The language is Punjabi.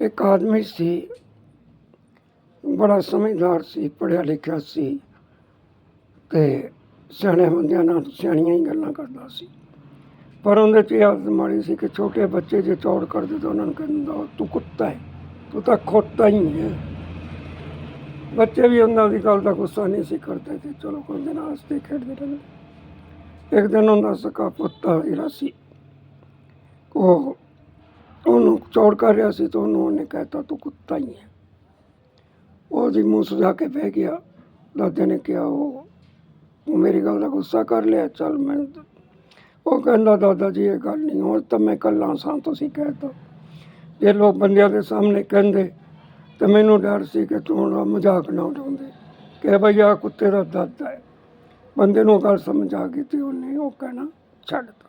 ਇੱਕ ਆਦਮੀ ਸੀ, ਬੜਾ ਸਮਝਦਾਰ ਸੀ, ਪੜ੍ਹਿਆ ਲਿਖਿਆ ਸੀ ਤੇ ਸਿਆਣੇ ਬੰਦਿਆਂ ਨਾਲ ਸਿਆਣੀਆਂ ਹੀ ਗੱਲਾਂ ਕਰਦਾ ਸੀ। ਪਰ ਉਹਦੇ 'ਚ ਇਹ ਆਦਤ ਮਾੜੀ ਸੀ ਕਿ ਛੋਟੇ ਬੱਚੇ ਜੇ ਚੌੜ ਕਰਦੇ ਤਾਂ ਉਹਨਾਂ ਨੂੰ ਕਹਿੰਦਾ ਤੂੰ ਕੁੱਤਾ ਹੈ ਤੂੰ ਤਾਂ ਖੋਤਾ ਹੀ ਹੈ ਬੱਚੇ ਵੀ ਉਹਨਾਂ ਦੀ ਗੱਲ ਦਾ ਗੁੱਸਾ ਨਹੀਂ ਸੀ ਕਰਦੇ ਤੇ ਚਲੋ ਕੋਈ ਦਿਨ ਆਸਤੇ ਖੇਡਦੇ ਰਹਿੰਦੇ। ਇੱਕ ਦਿਨ ਹੁੰਦਾ ਸਕਾ ਪੁੱਤਾ ਜਿਹੜਾ ਸੀ, ਉਹ ਚੌੜ ਕਰ ਰਿਹਾ ਸੀ ਤਾਂ ਉਹਨੂੰ ਉਹਨੇ ਕਹਿਤਾ, ਤੂੰ ਕੁੱਤਾ ਹੀ ਹੈ। ਉਹ ਜੀ ਮੂੰਹ ਸੁਜਾ ਕੇ ਬਹਿ ਗਿਆ। ਦਾਦੇ ਨੇ ਕਿਹਾ, ਉਹ, ਤੂੰ ਮੇਰੀ ਗੱਲ ਦਾ ਗੁੱਸਾ ਕਰ ਲਿਆ, ਚੱਲ ਮੈਂ ਉਹ ਕਹਿੰਦਾ, ਦਾਦਾ ਜੀ, ਇਹ ਗੱਲ ਨਹੀਂ, ਹੁਣ ਤਾਂ ਮੈਂ ਕੱਲਾ ਸਾਂ, ਤੁਸੀਂ ਕਹਿਤਾ ਜੇ ਲੋਕ ਬੰਦਿਆਂ ਦੇ ਸਾਹਮਣੇ ਕਹਿੰਦੇ, ਤੇ ਮੈਨੂੰ ਡਰ ਸੀ ਕਿ ਤੂੰ ਉਹਦਾ ਮਜ਼ਾਕ ਨਾ ਉਡਾਉਂਦੇ। ਕਿ ਭਈ ਆਹ ਕੁੱਤੇ ਦਾ ਦਾਦਾ ਹੈ। ਬੰਦੇ ਨੂੰ ਗੱਲ ਸਮਝ ਆ ਗਈ ਤੇ ਉਹਨੇ ਉਹ ਕਹਿਣਾ ਛੱਡ ਤਾ